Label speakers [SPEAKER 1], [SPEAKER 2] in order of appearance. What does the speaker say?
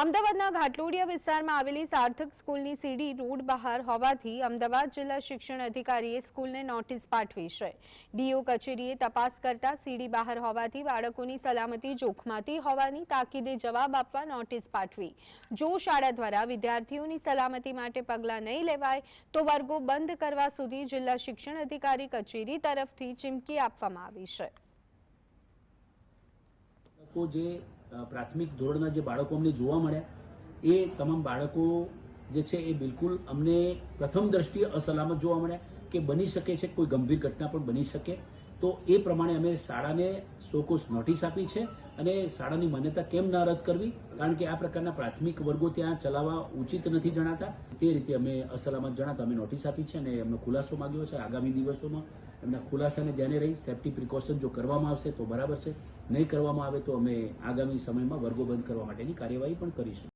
[SPEAKER 1] અમદાવાદના ઘાટલોડિયા વિસ્તારમાં આવેલી સાર્થક સ્કૂલની સીડી રોડ બહાર હોવાથી અમદાવાદ જિલ્લા શિક્ષણ અધિકારીએ સ્કૂલને નોટિસ પાઠવી છે. ડીઓ કચેરીએ તપાસ કરતા સીડી બહાર હોવાથી બાળકોની સલામતી જોખમાતી હોવાની તાકીદે જવાબ આપવા નોટિસ પાઠવી. જો શાળા દ્વારા વિદ્યાર્થીઓની સલામતી માટે પગલાં નહીં લેવાય, તો વર્ગો બંધ કરવા સુધી જિલ્લા શિક્ષણ અધિકારી કચેરી તરફથી ચીમકી આપવામાં આવી છે.
[SPEAKER 2] પ્રાથમિક ધોરણના જે બાળકો અમને જોવા મળ્યા, એ તમામ બાળકો જે છે એ બિલકુલ અમને પ્રથમ દ્રષ્ટિએ અસલામત જોવા મળ્યા કે બની શકે છે, કોઈ ગંભીર ઘટના પણ બની શકે. તો એ પ્રમાણે અમે શાળાને સોકોસ નોટિસ આપી છે અને શાળાની માન્યતા કેમ ન રદ કરવી? કારણ કે આ પ્રકારના પ્રાથમિક વર્ગો ત્યાં ચલાવવા ઉચિત નથી જણાતા. તે રીતે અમે અસલામત જણાતા અમે નોટિસ આપી છે અને એમનો ખુલાસો માંગ્યો છે. આગામી દિવસોમાં એમના ખુલાસાને ધ્યાને રહી સેફટી પ્રિકોશન જો કરવામાં આવશે તો બરાબર છે. નહીં કરવામાં આવે તો અમે આગામી સમયમાં વર્ગો બંધ કરવા માટેની કાર્યવાહી પણ કરીશું.